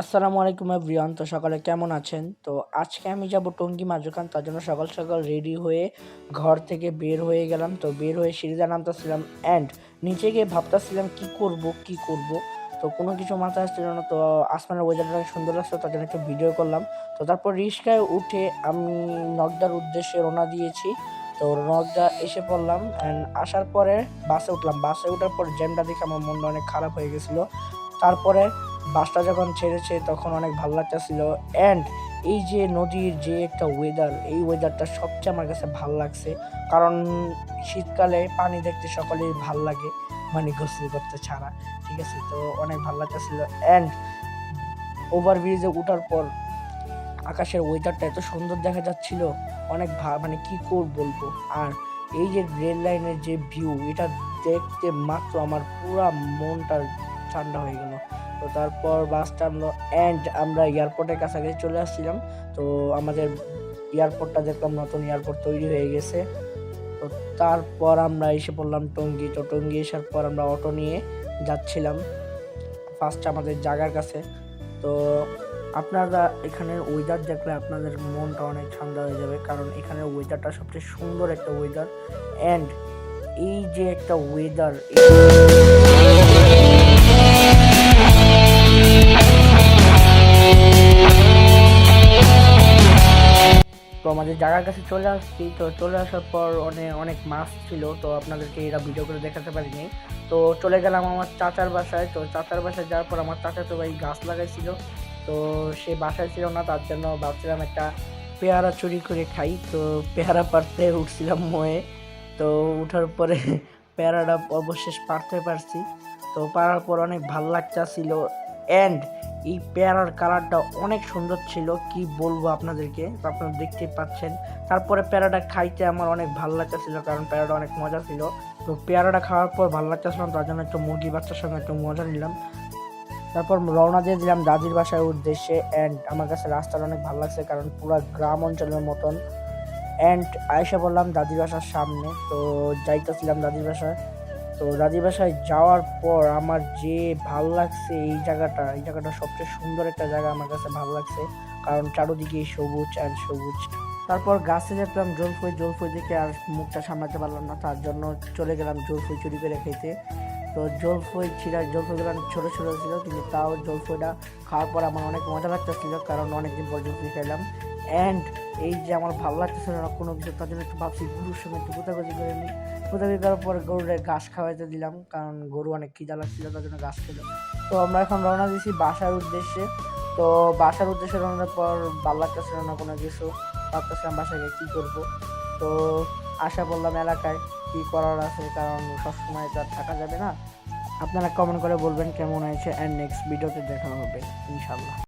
আসসালামু আলাইকুম এভরিওয়ান, তো সকালে কেমন আছেন? তো আজকে আমি যাব টঙ্গী মাজুখান তার জন্য সকাল সকাল রেডি হয়ে ঘর থেকে বের হয়ে গেলাম। তো বের হয়ে সিঁড়িতে নামতেছিলাম অ্যান্ড নিচে গিয়ে ভাবতেছিলাম কি করব কি করব? তো কোনো কিছু মাথায় আসছিল না, তো আসমানের ওয়েদারটা সুন্দর লাগছে, তার জন্য একটু ভিডিও করলাম। তো তারপর রিক্সায় উঠে আমি নগদার উদ্দেশ্যে রওনা দিয়েছি। তো নগদা এসে পড়লাম অ্যান্ড আসার পরে বাসে উঠলাম। বাসে ওঠার পর জ্যামটা দেখে আমার মনটা অনেক খারাপ হয়ে গেছিল। তারপরে বাসটা যখন ছেড়েছে, তখন অনেক ভালো লাগতেছিল। অ্যান্ড এই যে নদীর যে একটা ওয়েদার এই ওয়েদারটা সবচেয়ে আমার কাছে ভালো লাগছে। কারণ শীতকালে পানি দেখতে সকলেই ভালো লাগে মানে গোসল করতে ছাড়া। ঠিক আছে? তো অনেক ভালো লাগতেছিল। অ্যান্ড ওভার ব্রিজে ওঠার পর আকাশের ওয়েদারটা এত সুন্দর দেখা যাচ্ছিল। অনেক ভা- মানে কি কর বলব? আর এই যে রেল লাইনের যে ভিউ এটা দেখতে মাত্র আমার পুরা মনটা ঠান্ডা হয়ে গেল। তো তারপর বাস টানলো অ্যান্ড আমরা এয়ারপোর্টের কাছাকাছি চলে আসছিলাম। তো আমাদের এয়ারপোর্টটা দেখলাম নতুন এয়ারপোর্ট তৈরি হয়ে গেছে। তো তারপর আমরা এসে পড়লাম টঙ্গি। তো টঙ্গি আসার পর আমরা অটো নিয়ে যাচ্ছিলাম। ফার্স্ট আমাদের জায়গার কাছে। তো আপনারা এখানের ওয়েদার দেখলে আপনাদের মনটা অনেক ঠান্ডা হয়ে যাবে। কারণ এখানের ওয়েদারটা সবচেয়ে সুন্দর একটা ওয়েদার অ্যান্ড এই যে একটা ওয়েদার আমাদের জায়গার কাছে চলে আসছি, তো চলে আসার পর অনেক অনেক মাছ ছিল, তো আপনাদেরকে এরা ভিডিও করে দেখাতে পারিনি। তো চলে গেলাম আমার চাচার বাসায়, তো চাচার বাসায় যাওয়ার পর আমার চাচা তো ভাই গাছ লাগাইছিল। তো সে বাসায় ছিল না, তার জন্য ভাবছিলাম একটা পেয়ারা চুরি করে খাই। তো পেয়ারা পারতে উঠছিলাম ময়ে। তো উঠার পরে পেয়ারাটা অবশেষ পারতে পারছি। তো পারার পর অনেক ভালো লাগতেছিল। অ্যান্ড এই পেয়ারার কালারটা অনেক সুন্দর ছিল, কি বলব আপনাদেরকে? আপনারা দেখতে পাচ্ছেন। তারপরে পেয়ারাটা খাইতে আমার অনেক ভালো লাগতেছিল, কারণ পেয়ারাটা অনেক মজা ছিল। তো পেয়ারাটা খাওয়ার পর ভালো লাগতেছিল, তার জন্য একটু মুরগি বাচ্চার সঙ্গে একটু মজা নিলাম। তারপর রওনা দিয়ে দিলাম দাদির বাসার উদ্দেশ্যে অ্যান্ড আমার কাছে রাস্তাটা অনেক ভালো লাগছে, কারণ পুরো গ্রাম অঞ্চলের মতন। অ্যান্ড আয়সা বললাম দাদির বাসার সামনে, তো যাইতেছিলাম দাদির বাসায়। তো দাদির বাসায় যাওয়ার পর আমার যে ভালো লাগছে এই জায়গাটা এই জায়গাটা সবচেয়ে সুন্দর একটা জায়গা আমার কাছে ভালো লাগছে। কারণ চারোদিকে সবুজ অ্যান্ড সবুজ। তারপর গাছে দেখলাম জলফই জলফই দেখে আর মুখটা সামলাতে পারলাম না। তার জন্য চলে গেলাম জলফই চুরি করে খেতে। তো জলফই ছিল জলফইগুলো ছোটো ছোটো ছিল, কিন্তু তাও জলফইটা খাওয়ার পর আমার অনেক মজা লাগতেছিল, কারণ অনেকদিন পর জলফই খেলাম। অ্যান্ড এই যে আমার ভালো লাগতেছিল না, কোনো কিছু, তার জন্য একটু ভাবছি, গরুর সঙ্গে একটু কোথাকাছি করে নিই। কোথাকাছি করার পর গরুরে ঘাস খাওয়াইতে দিলাম, কারণ গরু অনেক খিদা লাগছিল, তার জন্য ঘাস খেলো তো আমরা এখন রওনা দিয়েছি বাসার উদ্দেশ্যে। তো বাসার উদ্দেশ্যে রওনার পর ভালো লাগতেছিল না, কোনো কিছু? ভাবতেছিলাম গিয়ে কী করব? তো আশা বললাম এলাকায় কী করার আছে, কারণ সবসময় তো আর থাকা যাবে না। আপনারা কমেন্ট করে বলবেন কেমন হয়েছে অ্যান্ড নেক্সট ভিডিওতে দেখা হবে ইনশাল্লাহ